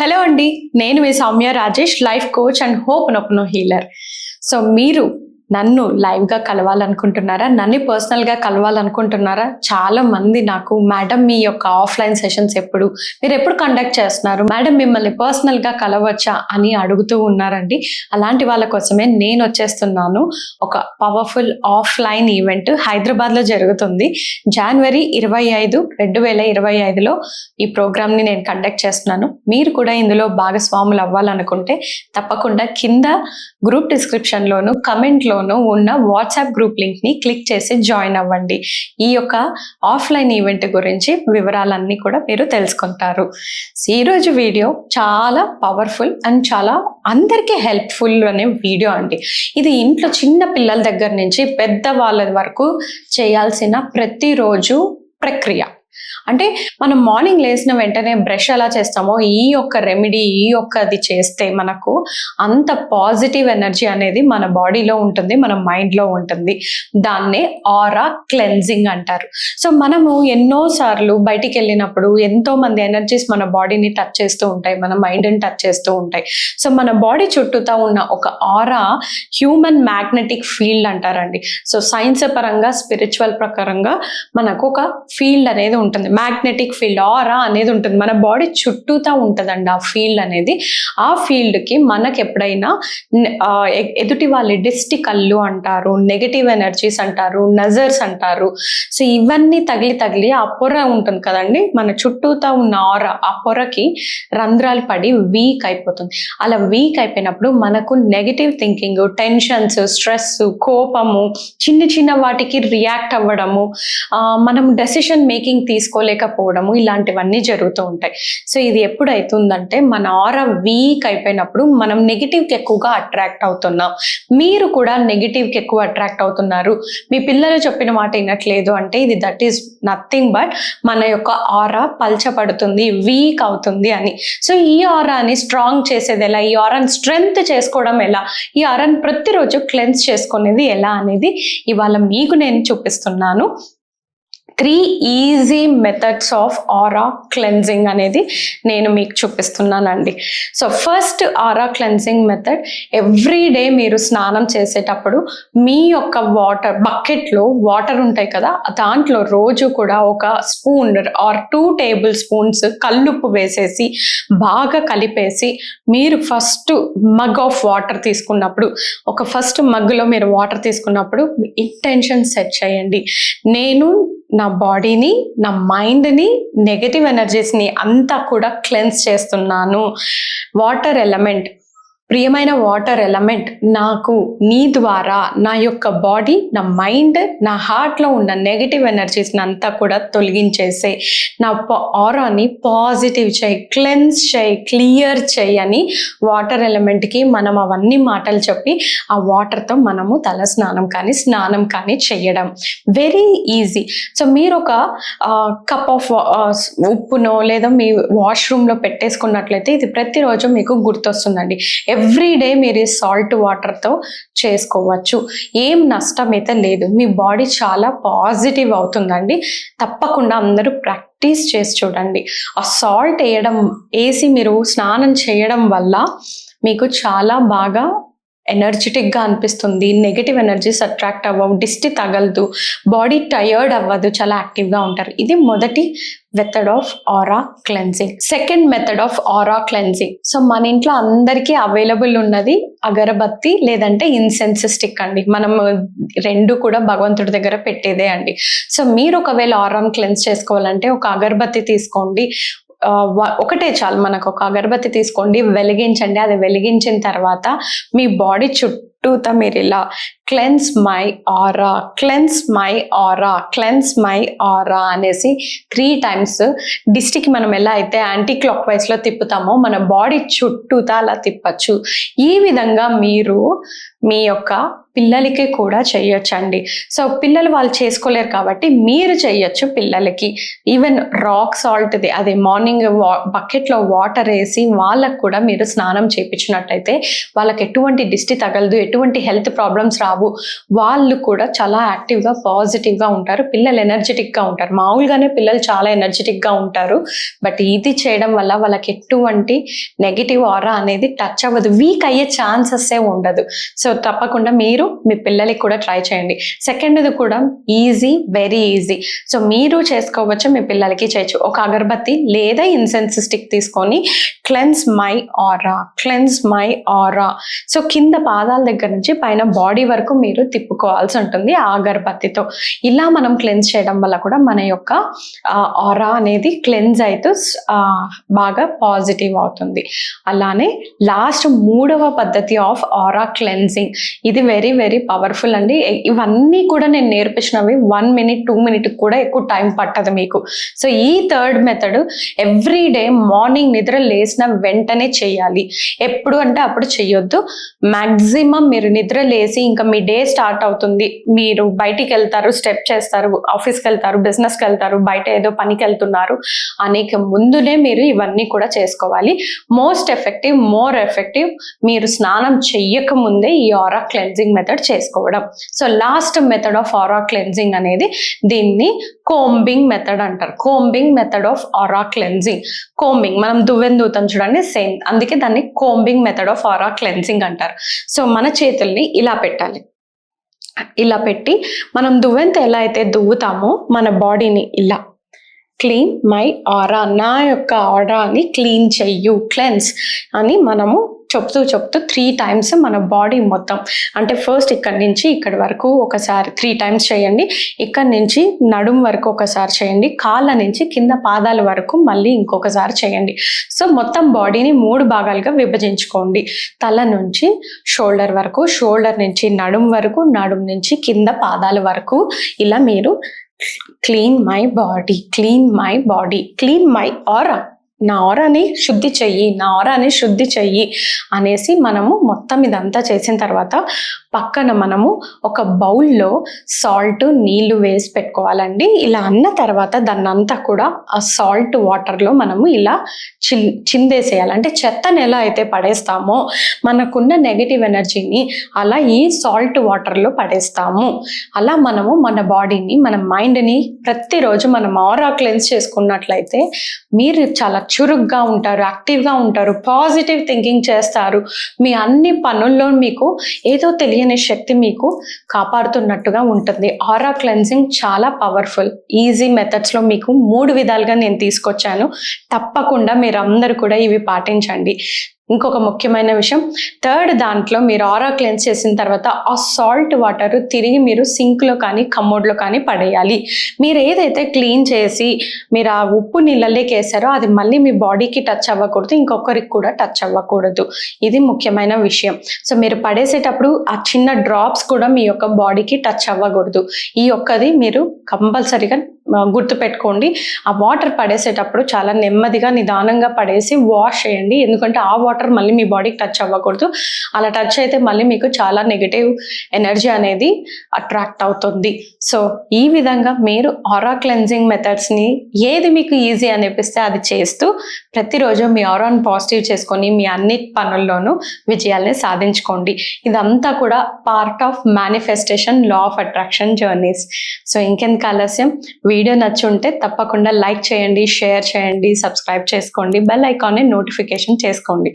Hello అండి నేను మీ Soumya Rajesh life coach and hope నొప్నో healer. So మీరు నన్ను లైవ్గా కలవాలనుకుంటున్నారా? నన్ను పర్సనల్గా కలవాలనుకుంటున్నారా? చాలా మంది నాకు మేడం మీ యొక్క ఆఫ్లైన్ సెషన్స్ ఎప్పుడు? మీరు ఎప్పుడు కండక్ట్ చేస్తున్నారు? మేడం మిమ్మల్ని పర్సనల్గా కలవచ్చా? అని అడుగుతూ ఉన్నారండి. అలాంటి వాళ్ళ కోసమే నేను వచ్చేస్తున్నాను. ఒక పవర్ఫుల్ ఆఫ్లైన్ ఈవెంట్ హైదరాబాద్లో జరుగుతుంది. జనవరి ఇరవై ఐదు రెండు వేల ఇరవై ఐదులో ఈ ప్రోగ్రామ్ని నేను కండక్ట్ చేస్తున్నాను. మీరు కూడా ఇందులో భాగస్వాములు అవ్వాలనుకుంటే తప్పకుండా కింద గ్రూప్ డిస్క్రిప్షన్లోను కమెంట్లోను ఉన్న వాట్సాప్ గ్రూప్ లింక్ని క్లిక్ చేసి జాయిన్ అవ్వండి. ఈ యొక్క ఆఫ్లైన్ ఈవెంట్ గురించి వివరాలన్నీ కూడా మీరు తెలుసుకుంటారు. ఈరోజు వీడియో చాలా పవర్ఫుల్ అండ్ చాలా అందరికీ హెల్ప్ఫుల్ అనే వీడియో అండి. ఇది ఇంట్లో చిన్న పిల్లల దగ్గర నుంచి పెద్ద వాళ్ళ వరకు చేయాల్సిన ప్రతిరోజు ప్రక్రియ. అంటే మనం మార్నింగ్ లేచిన వెంటనే బ్రష్ ఎలా చేస్తామో ఈ యొక్క రెమెడీ ఈ యొక్కది చేస్తే మనకు అంత పాజిటివ్ ఎనర్జీ అనేది మన బాడీలో ఉంటుంది మన మైండ్లో ఉంటుంది. దాన్నే ఆరా క్లెన్జింగ్ అంటారు. సో మనము ఎన్నో సార్లు బయటికి వెళ్ళినప్పుడు ఎంతో మంది ఎనర్జీస్ మన బాడీని టచ్ చేస్తూ ఉంటాయి మన మైండ్ని టచ్ చేస్తూ ఉంటాయి. సో మన బాడీ చుట్టూతా ఉన్న ఒక ఆరా హ్యూమన్ మ్యాగ్నెటిక్ ఫీల్డ్ అంటారండి. సో సైన్స్ పరంగా స్పిరిచువల్ ప్రకారంగా మనకు ఒక ఫీల్డ్ అనేది ఉంటుంది. మ్యాగ్నెటిక్ ఫీల్డ్ ఆరా అనేది ఉంటుంది. మన బాడీ చుట్టూతా ఉంటుందండి ఆ ఫీల్డ్ అనేది. ఆ ఫీల్డ్కి మనకి ఎప్పుడైనా ఎదుటి వాళ్ళ డిస్టి కళ్ళు అంటారు నెగటివ్ ఎనర్జీస్ అంటారు నజర్స్ అంటారు. సో ఇవన్నీ తగిలి తగిలి ఆ పొర ఉంటుంది కదండి. మన చుట్టూతా ఉన్న ఆర ఆ పొరకి రంధ్రాలు పడి వీక్ అయిపోతుంది. అలా వీక్ అయిపోయినప్పుడు మనకు నెగటివ్ థింకింగ్ టెన్షన్స్ స్ట్రెస్ కోపము చిన్న చిన్న వాటికి రియాక్ట్ అవ్వడము మనం డెసిషన్ మేకింగ్ తీసుకోలేకపోవడము ఇలాంటివన్నీ జరుగుతూ ఉంటాయి. సో ఇది ఎప్పుడు అవుతుందంటే మన ఆర వీక్ అయిపోయినప్పుడు మనం నెగిటివ్కి ఎక్కువగా అట్రాక్ట్ అవుతున్నాం. మీరు కూడా నెగిటివ్కి ఎక్కువ అట్రాక్ట్ అవుతున్నారు. మీ పిల్లలు చెప్పిన మాట వినట్లేదు అంటే ఇది దట్ ఈస్ నథింగ్ బట్ మన యొక్క ఆరా పల్చబడుతుంది వీక్ అవుతుంది అని. సో ఈ ఆరాని స్ట్రాంగ్ చేసేది ఎలా? ఈ ఆరాని స్ట్రెంగ్త్ చేసుకోవడం ఎలా? ఈ ఆరాని ప్రతిరోజు క్లెన్స్ చేసుకునేది ఎలా అనేది ఇవాళ మీకు నేను చూపిస్తున్నాను. Three easy methods of aura cleansing అనేది నేను మీకు చూపిస్తున్నానండి. So first aura cleansing method every day మీరు స్నానం చేసేటప్పుడు మీ యొక్క వాటర్ బకెట్లో వాటర్ ఉంటాయి కదా దాంట్లో రోజు కూడా ఒక spoon or two tablespoons కల్లుప్పు వేసేసి బాగా కలిపేసి మీరు ఫస్ట్ మగ్ ఆఫ్ వాటర్ తీసుకున్నప్పుడు ఒక ఫస్ట్ మగ్గులో మీరు వాటర్ తీసుకున్నప్పుడు ఇంటెన్షన్ సెట్ చేయండి. నేను నా బాడీని నా మైండ్ని నెగటివ్ ఎనర్జీస్ని అంతా కూడా క్లెన్స్ చేస్తున్నాను. వాటర్ ఎలమెంట్ ప్రియమైన వాటర్ ఎలమెంట్ నాకు నీ ద్వారా నా యొక్క బాడీ నా మైండ్ నా హార్ట్లో ఉన్న నెగటివ్ ఎనర్జీస్ని అంతా కూడా తొలగించేసే నా ఆరాని పాజిటివ్ చేయి క్లెన్స్ చేయి క్లియర్ చేయి అని వాటర్ ఎలిమెంట్కి మనం అవన్నీ మాటలు చెప్పి ఆ వాటర్తో మనము తల స్నానం కానీ స్నానం కానీ చేయడం. వెరీ ఈజీ సో మీరు ఒక కప్ ఆఫ్ ఉప్పునో లేదా మీ వాష్రూమ్లో పెట్టేసుకున్నట్లయితే ఇది ప్రతిరోజు మీకు గుర్తొస్తుందండి. ఎవ్రీ డే మీరు సాల్ట్ వాటర్తో చేసుకోవచ్చు. ఏం నష్టం అయితే లేదు. మీ బాడీ చాలా పాజిటివ్ అవుతుందండి. తప్పకుండా అందరూ ప్రాక్టీస్ చేసి చూడండి. ఆ సాల్ట్ వేయడం వేసి మీరు స్నానం చేయడం వల్ల మీకు చాలా బాగా ఎనర్జెటిక్గా అనిపిస్తుంది. నెగటివ్ ఎనర్జీస్ అట్రాక్ట్ అవ్వవు. డిస్టి తగలదు. బాడీ టయర్డ్ అవ్వదు. చాలా యాక్టివ్గా ఉంటారు. ఇది మొదటి method of aura cleansing. Second method of aura cleansing. So మన ఇంట్లో అందరికీ అవైలబుల్ ఉన్నది అగరబత్తి లేదంటే ఇన్సెన్స్ స్టిక్ అండి. మనం రెండు కూడా భగవంతుడి దగ్గర పెట్టేదే అండి. సో మీరు ఒకవేళ ఆరాం క్లెన్స్ చేసుకోవాలంటే ఒక అగరబత్తి తీసుకోండి. ఒకటే చాలు మనకు ఒక అగరబత్తి తీసుకోండి వెలిగించండి అది వెలిగించిన తర్వాత మీ బాడీ చుట్టూతా మీరు ఇలా cleanse my aura cleanse my aura cleanse my aura అనేసి త్రీ టైమ్స్ డిస్టిక్ మనం ఎలా అయితే యాంటీ క్లాక్ వైజ్లో తిప్పుతామో మన బాడీ చుట్టూతా అలా తిప్పచ్చు. ఈ విధంగా మీరు మీ యొక్క పిల్లలకి కూడా చేయొచ్చండి. సో పిల్లలు వాళ్ళు చేసుకోలేరు కాబట్టి మీరు చేయొచ్చు పిల్లలకి. ఈవెన్ రాక్ సాల్ట్ది అదే మార్నింగ్ వా బకెట్లో వాటర్ వేసి వాళ్ళకు కూడా మీరు స్నానం చేయించినట్టయితే వాళ్ళకి ఎటువంటి దిష్టి తగలదు ఎటువంటి హెల్త్ ప్రాబ్లమ్స్ రావు. రావు వాళ్ళు కూడా చాలా యాక్టివ్గా పాజిటివ్గా ఉంటారు. పిల్లలు ఎనర్జెటిక్గా ఉంటారు. మామూలుగానే పిల్లలు చాలా ఎనర్జెటిక్గా ఉంటారు. బట్ ఇది చేయడం వల్ల వాళ్ళకి ఎటువంటి నెగిటివ్ ఆరా అనేది టచ్ అవ్వదు. వీక్ అయ్యే ఛాన్సెస్ ఉండదు. సో తప్పకుండా మీరు మీ పిల్లలకి కూడా ట్రై చేయండి. సెకండ్ది కూడా ఈజీ వెరీ ఈజీ. సో మీరు చేసుకోవచ్చు మీ పిల్లలకి చేయొచ్చు. ఒక అగరబత్తి లేదా ఇన్సెన్స్ స్టిక్ తీసుకొని cleanse my aura cleanse my aura. So కింద పాదాల దగ్గర నుంచి పైన బాడీ వరకు మీరు తిప్పుకోవాల్సి ఉంటుంది ఆ అగరబత్తితో ఇలా మనం క్లెన్స్ చేయడం వల్ల కూడా మన యొక్క ఆరా అనేది క్లెన్స్ అయితే బాగా పాజిటివ్ అవుతుంది. అలానే లాస్ట్ మూడవ పద్ధతి ఆఫ్ ఆరా క్లెన్సింగ్. ఇది వెరీ వెరీ పవర్ఫుల్ అండి. ఇవన్నీ కూడా నేను నేర్పించినవి వన్ మినిట్ టూ మినిట్ కూడా ఎక్కువ టైం పట్టదు మీకు. సో ఈ third method every day morning నిద్ర లేచిన వెంటనే చేయాలి. ఎప్పుడు అంటే అప్పుడు చెయ్యొద్దు. మాక్సిమం మీరు నిద్ర లేసి ఇంకా మీ డే స్టార్ట్ అవుతుంది. మీరు బయటికి వెళ్తారు స్టెప్ చేస్తారు ఆఫీస్కి వెళ్తారు బిజినెస్కి వెళ్తారు బయట ఏదో పనికి వెళ్తున్నారు అనేక ముందునే మీరు ఇవన్నీ కూడా చేసుకోవాలి. మోస్ట్ ఎఫెక్టివ్ మోర్ ఎఫెక్టివ్ మీరు స్నానం చెయ్యక ముందే ఈ ఆరా క్లెన్జింగ్ మెథడ్ చేసుకోవడం. So last method of aura cleansing అనేది దీన్ని కోంబింగ్ మెథడ్ అంటారు. Combing method of aura cleansing combing మనం దువ్వెన దూతం చూడండి సేమ్ అందుకే దాన్ని combing method of aura cleansing అంటారు. సో మన చేతుల్ని ఇలా పెట్టాలి. ఇలా పెట్టి మనం దువ్వెంత ఎలా అయితే దువ్వుతామో మన బాడీని ఇలా. క్లీన్ మై ఆరా నా యొక్క ఆరాని క్లీన్ చెయ్యు క్లెన్స్ అని మనము చెప్తూ చెప్తూ త్రీ టైమ్స్ మన బాడీ మొత్తం. అంటే ఫస్ట్ ఇక్కడ నుంచి ఇక్కడ వరకు ఒకసారి త్రీ టైమ్స్ చేయండి. ఇక్కడ నుంచి నడుం వరకు ఒకసారి చేయండి. కాళ్ళ నుంచి కింద పాదాల వరకు మళ్ళీ ఇంకొకసారి చేయండి. సో మొత్తం బాడీని మూడు భాగాలుగా విభజించుకోండి. తల నుంచి షోల్డర్ వరకు షోల్డర్ నుంచి నడుం వరకు నడుం నుంచి కింద పాదాల వరకు. ఇలా మీరు clean my body clean my body clean my aura నా ఆరాని శుద్ధి చెయ్యి నా ఆరాని శుద్ధి చెయ్యి అనేసి మనము మొత్తం ఇదంతా చేసిన తర్వాత పక్కన మనము ఒక బౌల్లో సాల్ట్ నీళ్ళు వేసి పెట్టుకోవాలండి. ఇలా అన్న తర్వాత దాన్ని అంతా కూడా ఆ సాల్ట్ వాటర్లో మనము ఇలా చిల్ చిందేసేయాలి. అంటే చెత్తను ఎలా అయితే పడేస్తామో మనకున్న నెగిటివ్ ఎనర్జీని అలా ఈ సాల్ట్ వాటర్లో పడేస్తాము. అలా మనము మన బాడీని మన మైండ్ని ప్రతిరోజు మనం ఆరా క్లెన్స్ చేసుకున్నట్లయితే మీరు చాలా చురుగ్గా ఉంటారు యాక్టివ్గా ఉంటారు పాజిటివ్ థింకింగ్ చేస్తారు. మీ అన్ని పనుల్లో మీకు ఏదో తెలియని శక్తి మీకు కాపాడుతున్నట్టుగా ఉంటుంది. ఆరా క్లెన్సింగ్ చాలా పవర్ఫుల్. ఈజీ మెథడ్స్లో మీకు మూడు విధాలుగా నేను తీసుకొచ్చాను. తప్పకుండా మీరు కూడా ఇవి పాటించండి. ఇంకొక ముఖ్యమైన విషయం. థర్డ్ దాంట్లో మీరు ఆరా క్లెన్స్ చేసిన తర్వాత ఆ సాల్ట్ వాటర్ తిరిగి మీరు సింక్లో కానీ కమ్మోడ్లో కానీ పడేయాలి. మీరు ఏదైతే క్లీన్ చేసి మీరు ఆ ఉప్పు నీళ్ళలోకి వేసారో అది మళ్ళీ మీ బాడీకి టచ్ అవ్వకూడదు ఇంకొకరికి కూడా టచ్ అవ్వకూడదు. ఇది ముఖ్యమైన విషయం. సో మీరు పడేసేటప్పుడు ఆ చిన్న డ్రాప్స్ కూడా మీ యొక్క బాడీకి టచ్ అవ్వకూడదు. ఈ ఒక్కది మీరు కంపల్సరీగా గుర్తు పెట్టుకోండి ఆ వాటర్ పడేసేటప్పుడు చాలా నెమ్మదిగా నిదానంగా పడేసి వాష్ చేయండి. ఎందుకంటే ఆ వాటర్ మళ్ళీ మీ బాడీకి టచ్ అవ్వకూడదు. అలా టచ్ అయితే మళ్ళీ మీకు చాలా నెగిటివ్ ఎనర్జీ అనేది అట్రాక్ట్ అవుతుంది. సో ఈ విధంగా మీరు ఆరా క్లెన్జింగ్ మెథడ్స్ని ఏది మీకు ఈజీ అనిపిస్తే అది చేస్తూ ప్రతిరోజు మీ ఆరాన్ పాజిటివ్ చేసుకొని మీ అన్ని పనుల్లోనూ విజయాల్ని సాధించుకోండి. ఇదంతా కూడా part of manifestation law of attraction journeys so ఇంకెందుకు ఆలస్యం? వీడియో నచ్చుంటే తప్పకుండా లైక్ చేయండి షేర్ చేయండి సబ్స్క్రైబ్ చేసుకోండి బెల్ ఐకాన్ని నోటిఫికేషన్ చేసుకోండి.